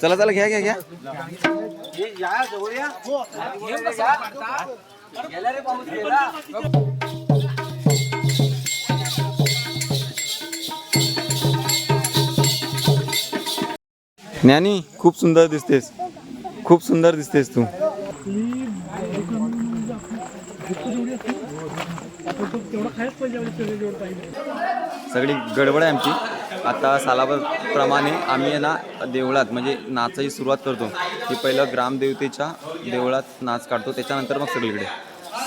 चला चला घ्या घ्या घ्या. ज्ञानी खूप सुंदर दिसतेस. खूप सुंदर दिसतेस तू. सगळी गडबड आहे आमची. आता सालाप्रमाणे आम्ही आहे ना देवळात म्हणजे नाचाची सुरुवात करतो. की पहिलं ग्रामदेवतेच्या देवळात नाच काढतो त्याच्यानंतर मग सगळीकडे.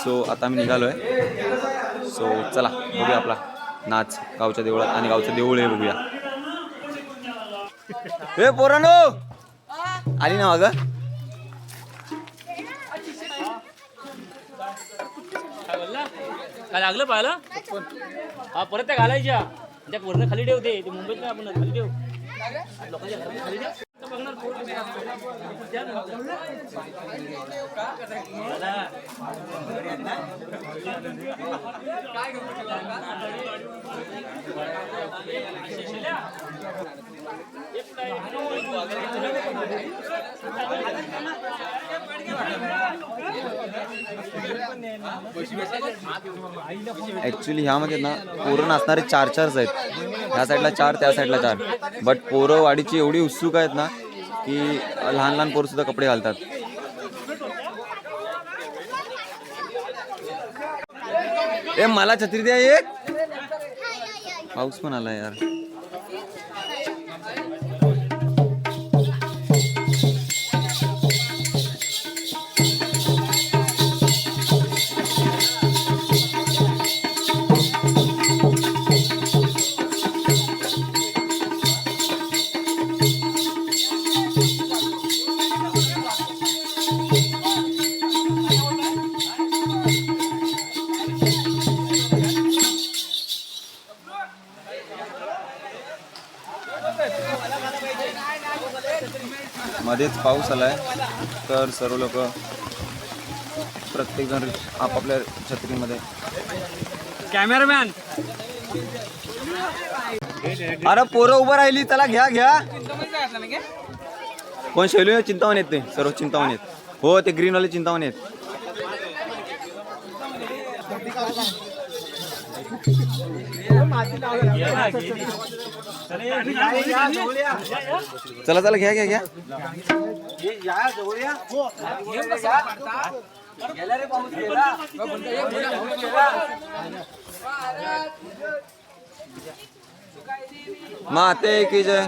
सो आता आम्ही निघालो आहे सो चला बघूया आपला नाच गावच्या देवळात आणि गावचं देऊळ आहे बघूया. हे पोरानो! आली ना अगं लागलं पाहिलं हा परत त्या घालायच्या. म्हणजे त्या वरनं खाली ठेवते ते. मुंबईत नाही आपण खाली ठेव. लोकांच्या घरात खाली ठेव. आता बघणार पोरं कसे असतात. त्या नंतर. ॲक्च्युली ह्यामध्ये ना पोरं नाचणारे चार चारच आहेत. ह्या साईडला चार त्या साईडला चार. बट पोरं वाडीची एवढी उत्सुक आहेत ना की लहान लहान पोरं सुद्धा कपडे घालतात. ए मला छत्री द्या एक. पाऊस पण आला यार. मध्येच पाऊस आलाय. तर सर्व लोक प्रत्येक जण आपापल्या छत्रीमध्ये. कॅमेरामॅन. अरे पोरं उभं राहिली चला घ्या घ्या. कोण शैली चिंतामण येत ते. सर्व चिंतामण येत हो ते ग्रीन वाले चिंतामण येत चला चला घ्या घ्या घ्या. माते की जय.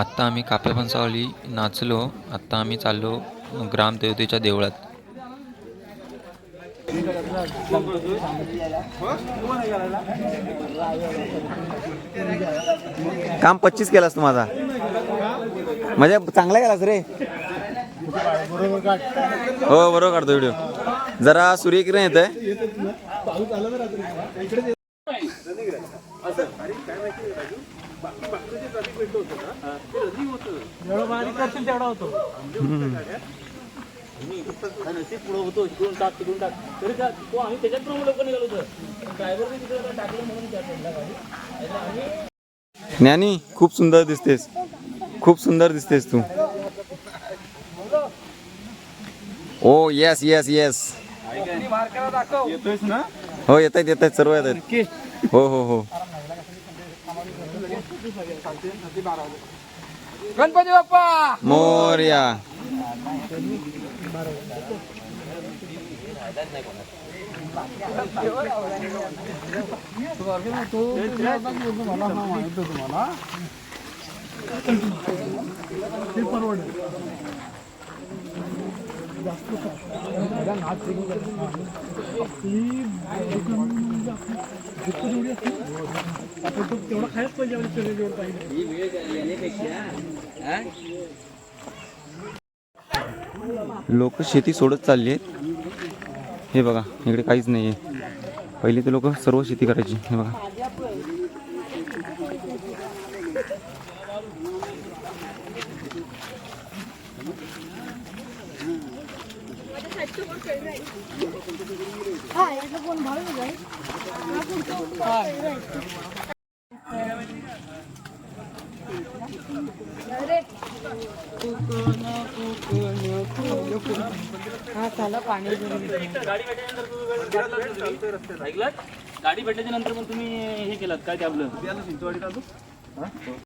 आत्ता आम्ही काप्या फणसावली नाचलो आत्ता आम्ही चाललो ग्रामदेवतेच्या देवळात. काम पच्चीस केलास तू माझा. म्हणजे चांगला केलास रे. हो बरोबर काढतो व्हिडिओ जरा सूर्यकिरण येत आहे जेवढं बारीक करशील तेवढा होतो. पुढे होतो इकडून टाक तिकडून टाक. तरी त्या तो आम्ही त्याच्यात पण लोक निघालो होतो. ड्रायव्हरने तिकडे टाकलं म्हणून त्या साईडला गाडी. नाहीतर आम्ही ज्ञानी खूप सुंदर दिसतेस. खूप सुंदर दिसतेस तू. ओ येस येस येस हो येत आहेत येत आहेत सर्व येत आहेत हो हो हो. गणपती बाप्पा! मोर्या. तुम्हाला परवडेल लोक शेती सोडत चालली आहेत. हे बघा इकडे काहीच नाही आहे पहिले ते लोक सर्व शेती करायची. हे बघा. हा चला पाणी गाडी भेटल्यानंतर गाडी भेटल्याच्या नंतर पण तुम्ही हे केलं काय ते आपलं?